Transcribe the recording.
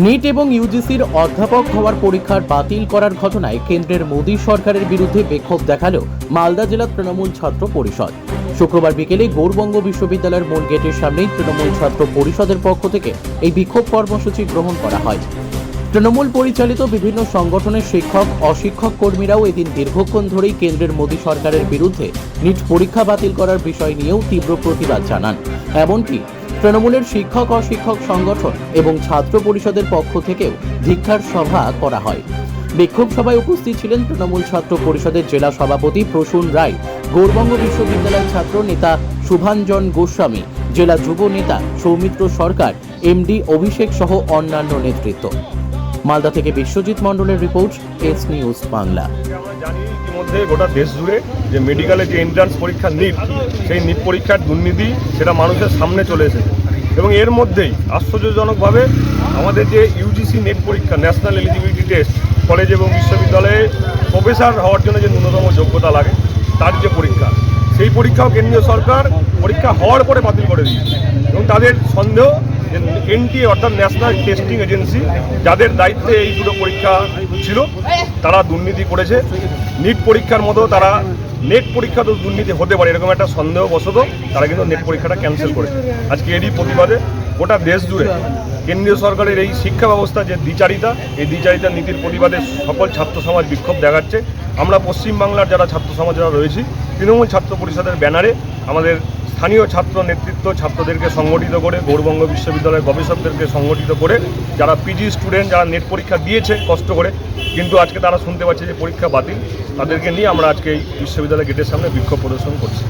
NEET এবং ইউজিসির অধ্যাপক হওয়ার পরীক্ষার বাতিল করার ঘটনায় কেন্দ্রের মোদী সরকারের বিরুদ্ধে বিক্ষোভ দেখাল মালদা জেলা তৃণমূল ছাত্র পরিষদ। শুক্রবার বিকেলে গৌরবঙ্গ বিশ্ববিদ্যালয়ের মূল গেটের সামনেই তৃণমূল ছাত্র পরিষদের পক্ষ থেকে এই বিক্ষোভ কর্মসূচি গ্রহণ করা হয়। তৃণমূল পরিচালিত বিভিন্ন সংগঠনের শিক্ষক, অশিক্ষক কর্মীরাও এদিন দীর্ঘক্ষণ ধরেই কেন্দ্রের মোদী সরকারের বিরুদ্ধে নিট পরীক্ষা বাতিল করার বিষয় নিয়েও তীব্র প্রতিবাদ জানান। এমনকি তৃণমূলের শিক্ষক অশিক্ষক সংগঠন এবং ছাত্র পরিষদের পক্ষ থেকেও ধিক্ষার সভা করা হয়। বিক্ষোভ সভায় উপস্থিত ছিলেন তৃণমূল ছাত্র পরিষদের জেলা সভাপতি প্রসূন রায়, গৌরবঙ্গ বিশ্ববিদ্যালয়ের ছাত্র নেতা শুভাঞ্জন গোস্বামী, জেলা যুব নেতা সৌমিত্র সরকার, এমডি অভিষেক সহ অন্যান্য নেতৃত্ব। মালদা থেকে বিশ্বজিৎ মণ্ডলের রিপোর্ট, এস নিউজ বাংলা। গোটা দেশ জুড়ে যে মেডিকেলে যে এন্ট্রান্স পরীক্ষা নিট সেই নিট পরীক্ষার দুর্নীতি সেটা মানুষের সামনে চলে এসেছে। এবং এর মধ্যেই আশ্চর্যজনকভাবে আমাদের যে ইউজিসি নেট পরীক্ষা ন্যাশনাল এলিজিবিলিটি টেস্ট কলেজ এবং বিশ্ববিদ্যালয়ে প্রফেসর হওয়ার জন্য যে ন্যূনতম যোগ্যতা লাগে, তার যে পরীক্ষা, সেই পরীক্ষাও কেন্দ্রীয় সরকার পরীক্ষা হওয়ার পরে বাতিল করে দিয়েছে। এবং তাদের সন্দেহ এনটিএ অর্থাৎ ন্যাশনাল টেস্টিং এজেন্সি, যাদের দায়িত্বে এই দুটো পরীক্ষা ছিল, তারা দুর্নীতি করেছে। নিট পরীক্ষার মতো তারা নেট পরীক্ষা তো দুর্নীতি হতে পারে, এরকম একটা সন্দেহবশত তারা কিন্তু নেট পরীক্ষাটা ক্যান্সেল করেছে। আজকে এরই প্রতিবাদে গোটা দেশ জুড়ে কেন্দ্রীয় সরকারের এই শিক্ষা ব্যবস্থা যে দ্বিচারিতা, এই দ্বিচারিতা নীতির প্রতিবাদে সকল ছাত্র সমাজ বিক্ষোভ দেখাচ্ছে। আমরা পশ্চিমবাংলার যারা ছাত্র সমাজ যারা রয়েছি, তৃণমূল ছাত্র পরিষদের ব্যানারে আমাদের স্থানীয় ছাত্র নেতৃত্ব ছাত্রদেরকে সংগঠিত করে গৌরবঙ্গ বিশ্ববিদ্যালয়ের গবেষকদেরকে সংগঠিত করে যারা পিজি স্টুডেন্ট যারা নেট পরীক্ষা দিয়েছে কষ্ট করে, কিন্তু আজকে তারা শুনতে পাচ্ছে যে পরীক্ষা বাতিল, তাদেরকে নিয়ে আমরা আজকে এই বিশ্ববিদ্যালয় গেটের সামনে বিক্ষোভ প্রদর্শন করছি।